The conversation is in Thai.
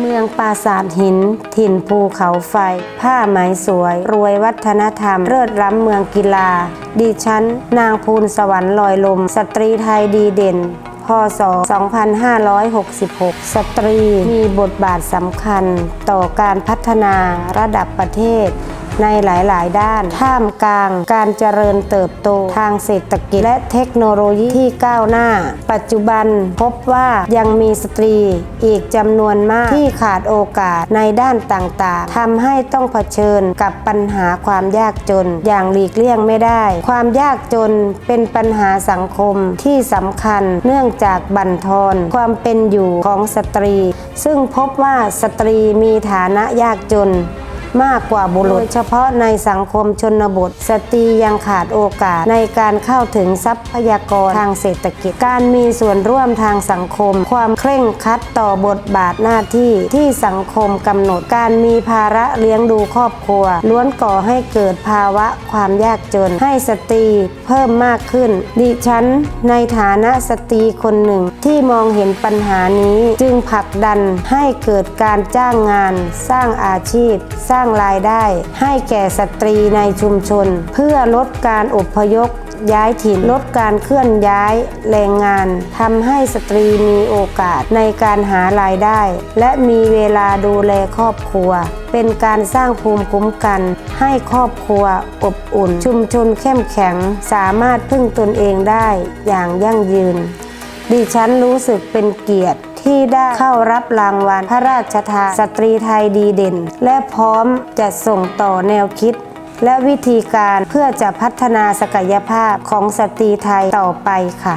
เมืองปราสาทหิน ถิ่นภูเขาไฟ ผ้าไหมสวย รวยวัฒนธรรม เลิศล้ำเมืองกีฬา ดิฉัน นางภูลสวรรค์ลอยลม สตรีไทยดีเด่น พศ 2566 สตรีมีบทบาทสำคัญต่อการพัฒนาระดับประเทศ ในหลายๆ ด้าน ท่ามกลางการเจริญเติบโตทางเศรษฐกิจและเทคโนโลยีที่ก้าวหน้า ปัจจุบันพบว่ายังมีสตรีอีกจำนวนมากที่ขาดโอกาสในด้านต่างๆทำให้ต้องเผชิญกับปัญหาความยากจนอย่างหลีกเลี่ยงไม่ได้ ความยากจนเป็นปัญหาสังคมที่สำคัญเนื่องจากบั่นทอนความเป็นอยู่ของสตรี ซึ่งพบว่าสตรีมีฐานะยากจน มากกว่าบุรุษ โดยเฉพาะในสังคมชนบท สตรียังขาดโอกาสในการเข้าถึงทรัพยากรทางเศรษฐกิจ การมีส่วนร่วมทางสังคม ความเคร่งครัดต่อบทบาทหน้าที่ที่สังคมกำหนดการมีภาระเลี้ยงดูครอบครัว ล้วนก่อให้เกิดภาวะความยากจน ให้สตรีเพิ่มมากขึ้น ดิฉัน ในฐานะสตรีคนหนึ่ง ที่มองเห็นปัญหานี้ จึงผลักดันให้เกิดการจ้างงาน สร้างอาชีพสร้างางรายได้ ให้แก่สตรีในชุมชน เพื่อลดการอพยพย้ายถิ่นลดการเคลื่อนย้ายแรงงานทำให้สตรีมีโอกาสในการหารายได้ และมีเวลาดูแลครอบครัว เป็นการสร้างภูมิคุ้มกัน ให้ครอบครัวอบอุ่น ชุมชนเข้มแข็งสามารถพึ่งตนเองได้อย่างยั่งยืน ดิฉันรู้สึกเป็นเกียรติ ที่ได้เข้ารับรางวัลพระราชทานสตรีไทยดีเด่น และพร้อมจะส่งต่อแนวคิด และวิธีการเพื่อจะพัฒนาศักยภาพของสตรีไทยต่อไปค่ะ